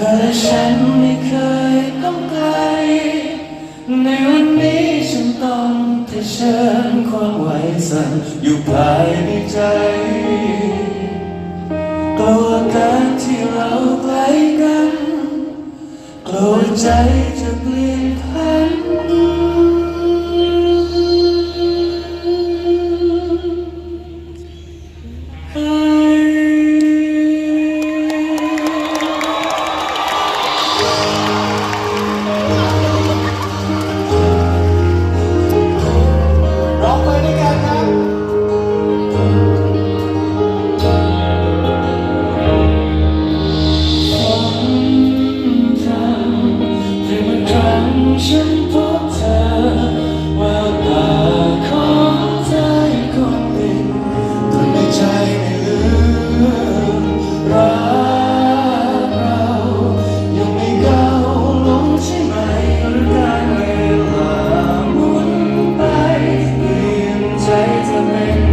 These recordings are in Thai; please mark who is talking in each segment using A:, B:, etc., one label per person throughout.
A: ธอและฉันไม่เคยต้องไกล ในวันนี้ฉันต้องเผชิญความไหวสั่นอยู่ภายในใจกลัวการที่เราใกล้กันกลัวใจจะเปลี่ยน
B: ยน
A: ใ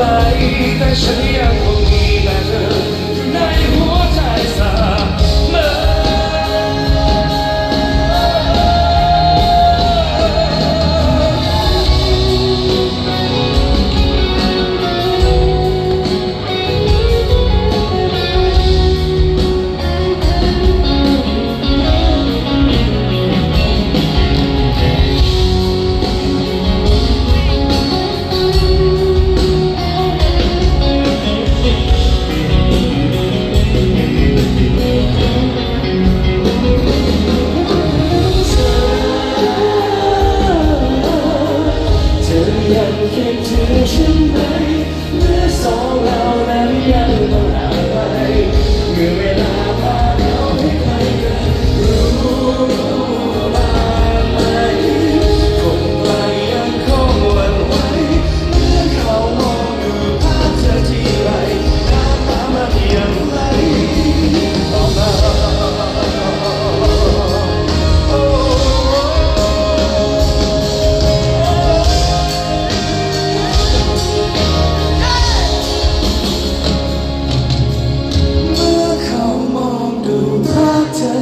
A: ต้องไกล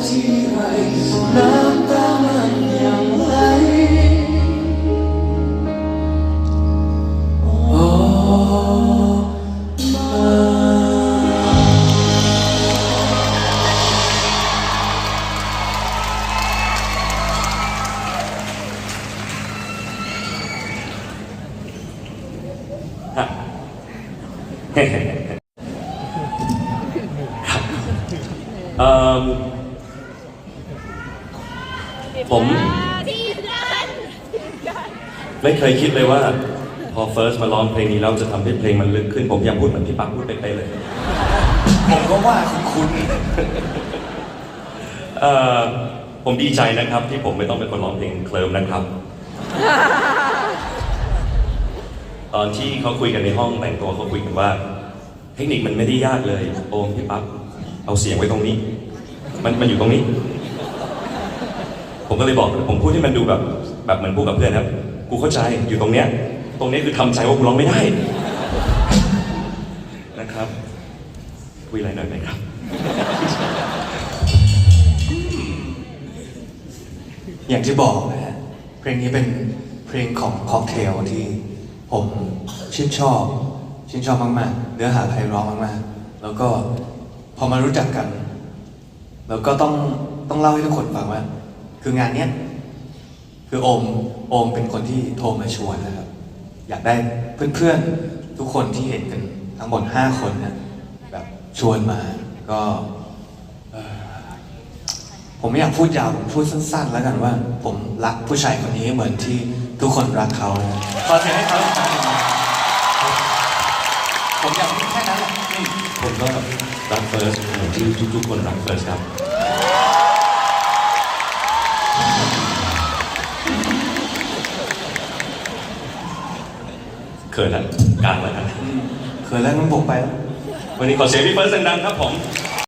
A: พเธอทีไรน้ำตามันยังไหลออกมา
C: เอ่อ ผมไม่เคยคิดเลยว่า พอเฟิร์สมาร้องเพลงนี้แล้วจะทำให้เพลงมันลึกขึ้น ผมอยากพูดเหมือนพี่ปั๊กพูดไปไปะๆเลย
B: ผมก็ว่าคุณคุณ
C: เอ่อผมดีใจนะครับ ที่ผมไม่ต้องเป็นคนร้องเพลงเคลิมนะครับ ตอนที่เขาคุยกันในห้องแต่งตัวเขาคุยกันว่า เทคนิคมันไม่ได้ยากเลย โอมพี่ปั๊บเอาเสียงไว้ตรงนี้ มันมันอยู่ตรงนี้
A: ผมก็เลยบอกผมพูดให้มันดูแบบแบบเหมือนพูดกับเพื่อนครับ กูเข้าใจอยู่ตรงเนี้ย ตรงนี้คือทำใจว่ากูร้องไม่ได้ นะครับคุยอะไรหน่อยไหมครับ
B: อย่างที่บอกนะฮะเพลงนี้เป็นเพลงของค็อกเทลที่ผมชื่นชอบ ชื่นชอบมากๆ เนื้อหาไพเราะมากๆ แล้วก็พอมารู้จักกัน แล้วก็ต้องต้องเล่าให้ทุกคนฟังว่า คืองานเนี้ยคือโอมโอมเป็นคนที่โทรมาชวนนะครับ อยากได้เพื่อนๆทุกคนที่เห็นกันทั้งหมดห้าคนนะแบบชวนมาก็ผมไม่อยากพูดยาว ผมพูดสั้น ๆ แล้วกันว่า ผมรักผู้ชายคนนี้เหมือนที่ทุกคนรักเขานะขอเสียงให้เขาอีกครั้งหนึ่งนะผมอยากพูดแค่นั้นแหละนี่
A: ผมก็รักเฟิร์สเหมือนที่ทุกๆคนรักเฟิร์สครับ เขินละกลางแล้วกัน
B: เคยแล้วงั้นผมไปแล้ว
A: วันนี้ขอเสียงพี่เฟิร์สดังๆครับผม